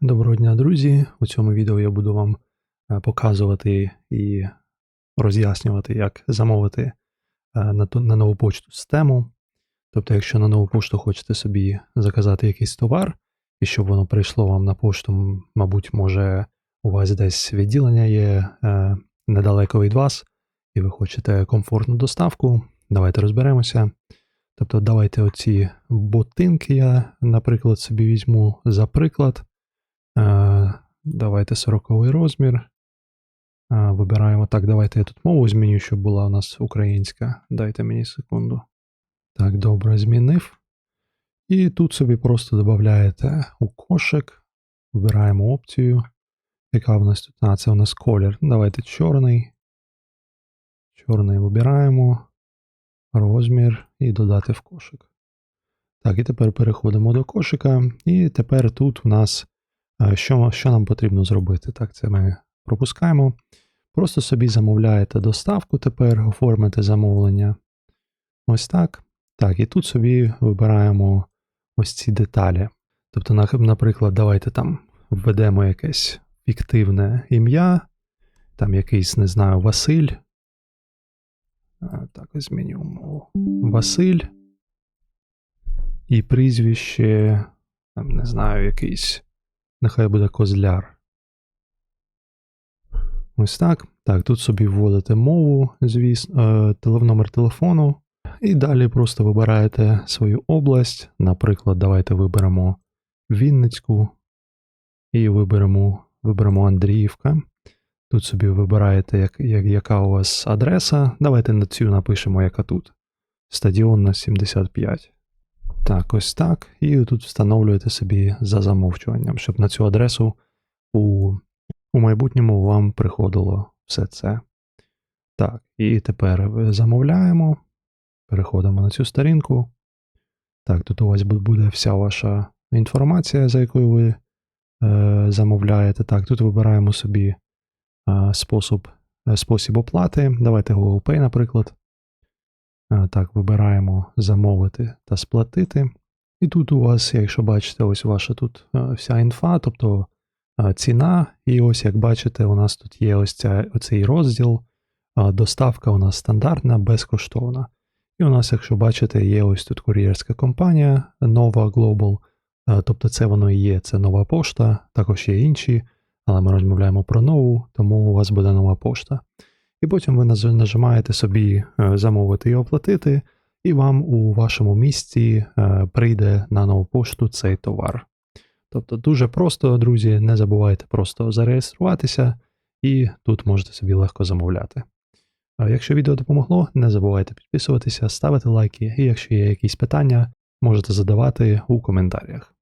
Доброго дня, друзі! У цьому відео я буду вам е, показувати і роз'яснювати, як замовити е, на, нову почту систему. Тобто, якщо на нову пошту хочете собі заказати якийсь товар, і щоб воно прийшло вам на пошту, мабуть, може, у вас десь відділення є е, недалеко від вас, і ви хочете комфортну доставку. Давайте розберемося. Тобто, давайте оці ботинки я, наприклад, собі візьму за приклад. Давайте 40 розмір. Вибираємо так, давайте я тут мову зміню, щоб була у нас українська. Дайте мені секунду. Так, добре, змінив. І тут собі просто додаєте у кошик. Вибираємо опцію. Яка в нас тут? А, це у нас колір. Давайте чорний. Чорний вибираємо. Розмір і додати в кошик. Так, і тепер переходимо до кошика. І тепер тут у нас Що, що нам потрібно зробити? Так, це ми пропускаємо. Просто собі замовляєте доставку тепер, оформите замовлення. Ось так. Так, і тут собі вибираємо ось ці деталі. Тобто, наприклад, давайте там введемо якесь фіктивне ім'я, там якийсь, не знаю, Василь. Так, ось зміню мову. Василь. І прізвище, там, не знаю, якийсь. Нехай буде козляр. Ось так. Так, тут собі вводите мову, звісно, е, номер телефону. І далі просто вибираєте свою область. Наприклад, давайте виберемо Вінницьку і виберемо, виберемо Андріївка. Тут собі вибираєте, як, як, яка у вас адреса. Давайте на цю напишемо, яка тут. Стадіонна 75. Так, ось так. І тут встановлюєте собі за замовчуванням, щоб на цю адресу у, у майбутньому вам приходило все це. Так, і тепер замовляємо. Переходимо на цю сторінку. Так, тут у вас буде вся ваша інформація, за якою ви е, замовляєте. Так, тут вибираємо собі е, спосіб, е, спосіб оплати. Давайте Google Pay, наприклад. Е, Так, вибираємо замовити та сплатити. І тут у вас, якщо бачите, ось ваша тут е, вся інфа, тобто е, ціна. І ось, як бачите, у нас тут є ось ця, оцей розділ. Доставка у нас стандартна, безкоштовна. І у нас, якщо бачите, є ось тут кур'єрська компанія Nova Global. Тобто це воно і є, це нова пошта, також є інші, але ми розмовляємо про нову, тому у вас буде нова пошта. І потім ви нажимаєте собі е, замовити і оплатити, і вам у вашому місці е, прийде на нову пошту цей товар. Тобто дуже просто, друзі, не забувайте просто зареєструватися, і тут можете собі легко замовляти. Якщо відео допомогло, не забувайте підписуватися, ставити лайки, і якщо є якісь питання, можете задавати у коментарях.